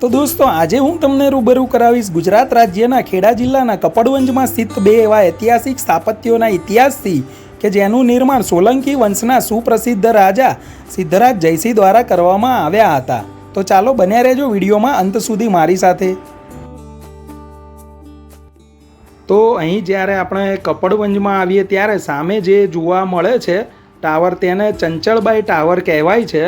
તો દોસ્તો, આજે હું તમને રૂબરૂ કરાવીશ ગુજરાત રાજ્યના ખેડા જિલ્લાના કપડવંજમાં સ્થિત બે એવા ઐતિહાસિક સ્થાપત્યોના ઇતિહાસથી કે જેનું નિર્માણ સોલંકી વંશના સુપ્રસિદ્ધ રાજા સિદ્ધરાજ જયસિંહ દ્વારા કરવામાં આવ્યા હતા. તો ચાલો બન્યા રહેજો વિડીયોમાં અંત સુધી મારી સાથે. તો અહીં જ્યારે આપણે કપડવંજમાં આવીએ ત્યારે સામે જે જોવા મળે છે, ટાવર તેને ચંચળબાઈ ટાવર કહેવાય છે.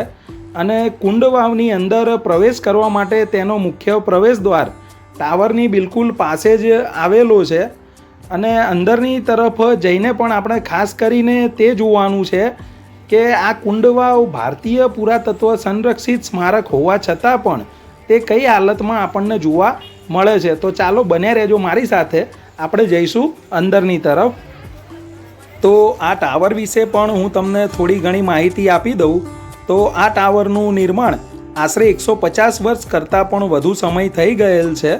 અને કુંડવાવની અંદર પ્રવેશ કરવા માટે તેનો મુખ્ય પ્રવેશ દ્વાર ટાવરની બિલકુલ પાસે જ આવેલો છે અને અંદરની તરફ જઈને પણ આપણે ખાસ કરીને તે જોવાનું છે કે આ કુંડવાવ ભારતીય પુરાતત્વ સંરક્ષિત સ્મારક હોવા છતાં પણ તે કઈ હાલતમાં આપણને જોવા મળે છે. તો ચાલો બને રહેજો મારી સાથે. આપણે જઈશું અંદરની તરફ. તો આ ટાવર વિશે પણ હું તમને થોડી ઘણી માહિતી આપી દઉં. તો આ ટાવરનું નિર્માણ આશરે એકસો પચાસ વર્ષ કરતાં પણ વધુ સમય થઈ ગયેલ છે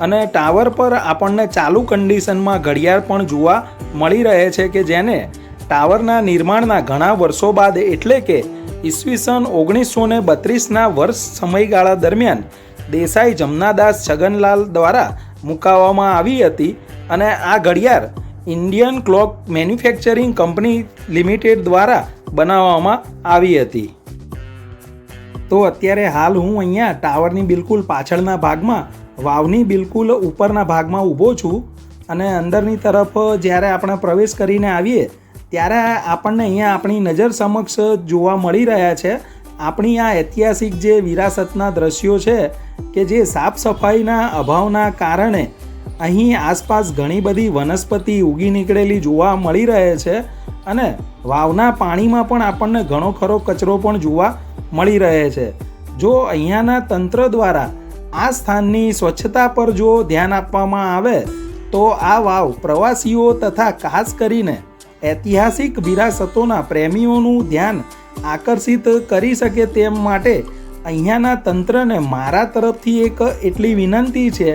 અને ટાવર પર આપણને ચાલુ કન્ડિશનમાં ઘડિયાળ પણ જોવા મળી રહે છે કે જેને ટાવરના નિર્માણના ઘણા વર્ષો બાદ એટલે કે ઈસવીસન ઓગણીસો ને બત્રીસના વર્ષ સમયગાળા દરમિયાન દેસાઈ જમનાદાસ છગનલાલ દ્વારા મુકાવવામાં આવી હતી અને આ ઘડિયાળ Indian clock manufacturing company limited દ્વારા બનાવવામાં આવી હતી. તો અત્યારે હાલ હું અહીંયા ટાવરની બિલકુલ પાછળના ભાગમાં, વાવની બિલકુલ ઉપરના ભાગમાં ઊભો છું અને અંદરની તરફ જ્યારે આપણે પ્રવેશ કરીને આવીએ, ત્યારે આપણને અહીંયા આપણી નજર સમક્ષ જોવા મળી રહ્યા છે. આપણી આ ઐતિહાસિક જે વિરાસતના દ્રશ્યો છે કે જે સાફ સફાઈના અભાવના કારણે અહીં આસપાસ ઘણી બધી વનસ્પતિ ઉગી નીકળેલી જોવા મળી રહે છે અને વાવના પાણીમાં પણ આપણને ઘણો ખરો કચરો પણ જોવા મળી રહે છે. જો અહીંયાના તંત્ર દ્વારા આ સ્થાનની સ્વચ્છતા પર જો ધ્યાન આપવામાં આવે, તો આ વાવ પ્રવાસીઓ તથા ખાસ કરીને ઐતિહાસિક વિરાસતોના પ્રેમીઓનું ધ્યાન આકર્ષિત કરી શકે તેમ માટે અહીંયાના તંત્રને મારા તરફથી એક એટલી વિનંતી છે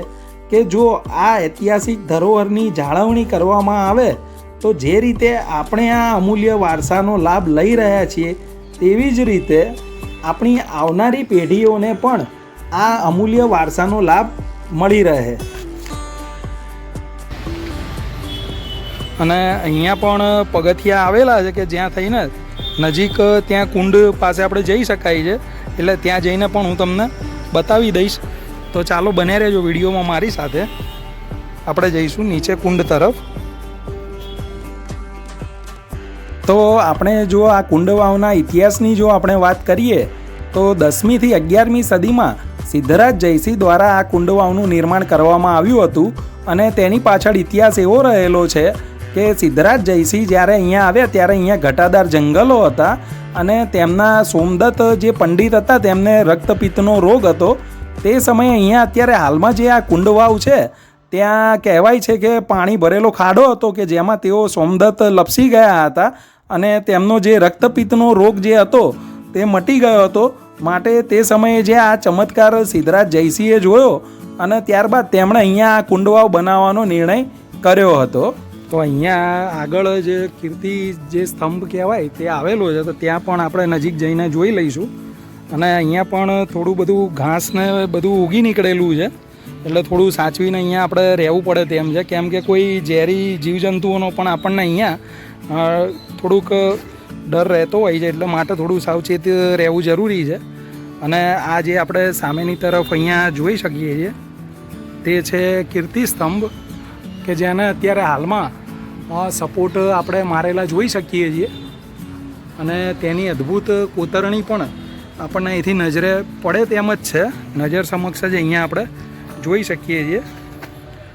કે જો આ ઐતિહાસિક ધરોહરની જાળવણી કરવામાં આવે, તો જે રીતે આપણે આ અમૂલ્ય વારસાનો લાભ લઈ રહ્યા છીએ, તેવી જ રીતે આપણી આવનારી પેઢીઓને પણ આ અમૂલ્ય વારસાનો લાભ મળી રહે. અને અહીંયા પણ પગથિયા આવેલા છે કે જ્યાં થઈને નજીક ત્યાં કુંડ પાસે આપણે જઈ શકાય છે, એટલે ત્યાં જઈને પણ હું તમને બતાવી દઈશ. તો ચાલો બને રહેજો વિડીયોમાં મારી સાથે. આપણે જઈશું નીચે કુંડ તરફ. તો આપણે જો આ કુંડવાવના ઇતિહાસની જો આપણે વાત કરીએ, તો દસમીથી અગિયારમી સદીમાં સિદ્ધરાજ જયસિંહ દ્વારા આ કુંડવાવનું નિર્માણ કરવામાં આવ્યું હતું અને તેની પાછળ ઇતિહાસ એવો રહેલો છે કે સિદ્ધરાજ જયસિંહ જ્યારે અહીંયા આવ્યા ત્યારે અહીંયા ઘટાદાર જંગલો હતા અને તેમના સોમદત્ત જે પંડિત હતા તેમને રક્તપિત્તનો રોગ હતો. તે સમયે અહીંયા અત્યારે હાલમાં જે આ કુંડવાવ છે, ત્યાં કહેવાય છે કે પાણી ભરેલો ખાડો હતો કે જેમાં તેઓ સોમદત્ત લપસી ગયા હતા અને તેમનો જે રક્તપિત્તનો રોગ જે હતો, તે મટી ગયો હતો. માટે તે સમયે જે આ ચમત્કાર સિદ્ધરાજ જયસિંહે જોયો અને ત્યારબાદ તેમણે અહીંયા આ કુંડવાવ બનાવવાનો નિર્ણય કર્યો હતો. તો અહીંયા આગળ જે કીર્તિ જે સ્તંભ કહેવાય, તે આવેલો છે, તો ત્યાં પણ આપણે નજીક જઈને જોઈ લઈશું. અને અહીંયા પણ થોડું બધું ઘાસને બધું ઉગી નીકળેલું છે. એટલે થોડું સાચવીને અહીંયા આપણે રહેવું પડે તેમ છે. કેમ કે કોઈ ઝેરી જીવજંતુઓનો પણ આપણને અહીંયા થોડુંક ડર રહેતો હોય છે, એટલે માટે થોડું સાવચેત રહેવું જરૂરી છે. અને આ જે આપણે સામેની તરફ અહીંયા જોઈ શકીએ છીએ, તે છે કીર્તિ સ્તંભ, કે જેને અત્યારે હાલમાં સપોર્ટ આપણે મારેલા જોઈ શકીએ છીએ. અને તેની અદ્ભુત કોતરણી પણ આપણને અહીંથી નજરે પડે તેમ જ છે. નજર સમક્ષ જ અહીંયા આપણે જોઈ શકીએ છીએ.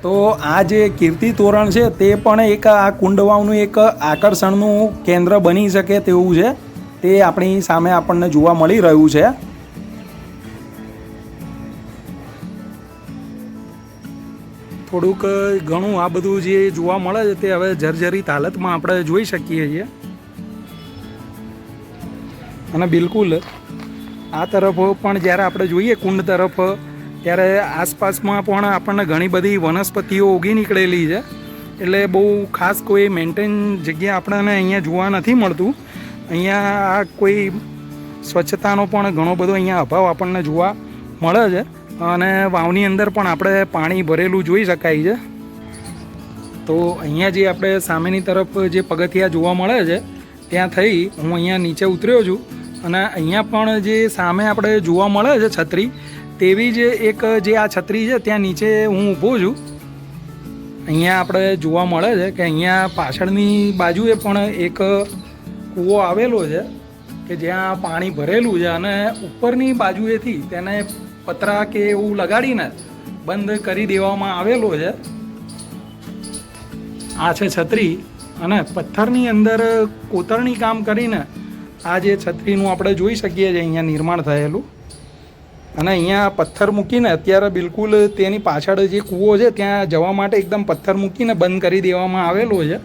તો આ જે કીર્તિ તોરણ છે, તે પણ એક આ કુંડવાવનું એક આકર્ષણનું કેન્દ્ર બની શકે તેવું છે. તે આપણી સામે આપણને જોવા મળી રહ્યું છે. થોડુંક ઘણું આ બધું જે જોવા મળે છે, તે હવે જર્જરિત હાલતમાં આપણે જોઈ શકીએ છીએ. અને બિલકુલ આ તરફ પણ જ્યારે આપણે જોઈએ કુંડ તરફ ત્યારે આસપાસમાં પણ આપણને ઘણી બધી વનસ્પતિઓ ઉગી નીકળેલી છે. એટલે બહુ ખાસ કોઈ મેન્ટેન જગ્યા આપણને અહીંયા જોવા નથી મળતું. અહીંયા આ કોઈ સ્વચ્છતાનો પણ ઘણો બધો અહીંયા અભાવ આપણને જોવા મળે છે. અને વાવની અંદર પણ આપણે પાણી ભરેલું જોઈ શકાય છે. તો અહીંયા જે આપણે સામેની તરફ જે પગથિયા જોવા મળે છે, ત્યાં થઈ હું અહીંયા નીચે ઉતર્યો છું. અને અહીંયા પણ જે સામે આપણે જોવા મળે છે છત્રી તેવી જ એક જે આ છત્રી છે, ત્યાં નીચે હું ઊભો છું. અહીંયા આપણે જોવા મળે છે કે અહીંયા પાછળની બાજુએ પણ એક કૂવો આવેલો છે કે જ્યાં પાણી ભરેલું છે અને ઉપરની બાજુએથી તેને પતરા કે એવું લગાડીને બંધ કરી દેવામાં આવેલો છે. આ છે છત્રી અને પથ્થરની અંદર કોતરણી કામ કરીને આ જે છત્રીનું આપણે જોઈ શકીએ છીએ, અહીંયા નિર્માણ થયેલું. અને અહીંયા પથ્થર મૂકીને અત્યારે બિલકુલ તેની પાછળ જે કૂવો છે, ત્યાં જવા માટે એકદમ પથ્થર મૂકીને બંધ કરી દેવામાં આવેલો છે.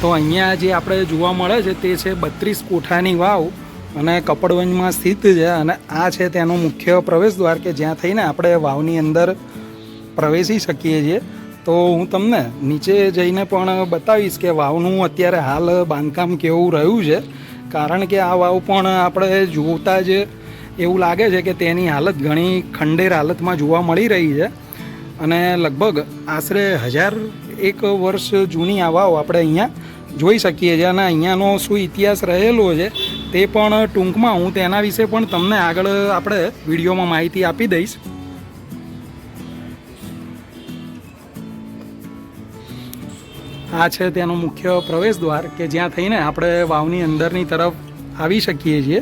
તો અહીંયા જે આપણે જોવા મળે છે, તે છે બત્રીસ કોઠાની વાવ અને કપડવંજમાં સ્થિત છે અને આ છે તેનો મુખ્ય પ્રવેશ દ્વાર કે જ્યાં થઈને આપણે વાવની અંદર પ્રવેશી શકીએ છીએ. તો હું તમને નીચે જઈને પણ બતાવીશ કે વાવનું અત્યારે હાલ બાંધકામ કેવું રહ્યું છે. કારણ કે આ વાવ પણ આપણે જોતા જ એવું લાગે છે કે તેની હાલત ઘણી ખંડેર હાલતમાં જોવા મળી રહી છે. અને લગભગ આશરે હજાર એક વર્ષ જૂની આ વાવ આપણે અહીંયા જોઈ શકીએ છીએ અને અહીંયાનો શું ઇતિહાસ રહેલો છે તે પણ ટૂંકમાં હું તેના વિશે પણ તમને આગળ આપણે વિડીયોમાં માહિતી આપી દઈશ. આ છે તેનો મુખ્ય પ્રવેશ દ્વાર કે જ્યાં થઈને આપણે વાવની અંદરની તરફ આવી શકીએ છીએ.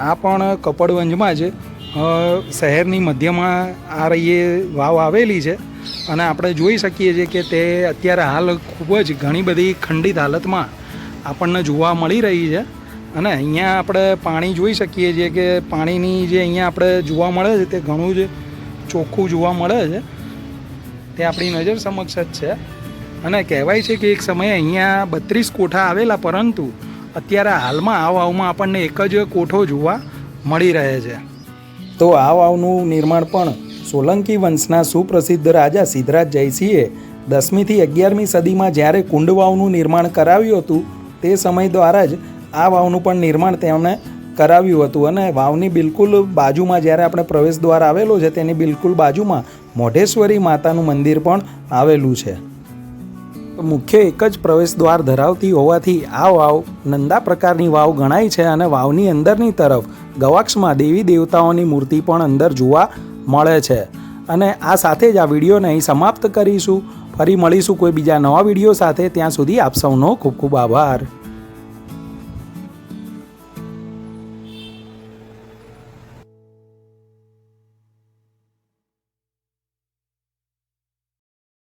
આ પણ કપડવંજમાં જ શહેરની મધ્યમાં આ રહીએ વાવ આવેલી છે અને આપણે જોઈ શકીએ છીએ કે તે અત્યારે હાલ ખૂબ જ ઘણી બધી ખંડિત હાલતમાં આપણને જોવા મળી રહી છે અને અહીંયા આપણે પાણી જોઈ શકીએ છીએ કે પાણીની જે અહીંયા આપણે જોવા મળે છે તે ઘણું જ ચોખ્ખું જોવા મળે છે, તે આપણી નજર સમક્ષ જ છે. અને કહેવાય છે કે એક સમયે અહીંયા બત્રીસ કોઠા આવેલા, પરંતુ અત્યારે હાલમાં આ વાવમાં આપણને એક જ કોઠો જોવા મળી રહે છે. તો આ વાવનું નિર્માણ પણ સોલંકી વંશના સુપ્રસિદ્ધ રાજા સિદ્ધરાજ જયસિંહે દસમીથી અગિયારમી સદીમાં જ્યારે કુંડ વાવનું નિર્માણ કરાવ્યું હતું, તે સમય દ્વારા જ આ વાવનું પણ નિર્માણ તેમણે કરાવ્યું હતું અને વાવની બિલકુલ બાજુમાં જ્યારે આપણે પ્રવેશ દ્વાર આવેલો છે, તેની બિલકુલ બાજુમાં મોઢેશ્વરી માતાનું મંદિર પણ આવેલું છે. મુખ્ય એક જ પ્રવેશ દ્વાર ધરાવતી હોવાથી આ વાવ નંદા પ્રકારની વાવ ગણાય છે અને વાવની અંદરની તરફ ગવાક્ષમાં દેવી દેવતાઓની મૂર્તિ પણ અંદર જોવા મળે છે. અને આ સાથે જ આ વિડીયોને અહીં સમાપ્ત કરીશું. ફરી મળીશું કોઈ બીજા નવા વીડિયો સાથે. ત્યાં સુધી આપ સૌનો ખૂબ ખૂબ આભાર.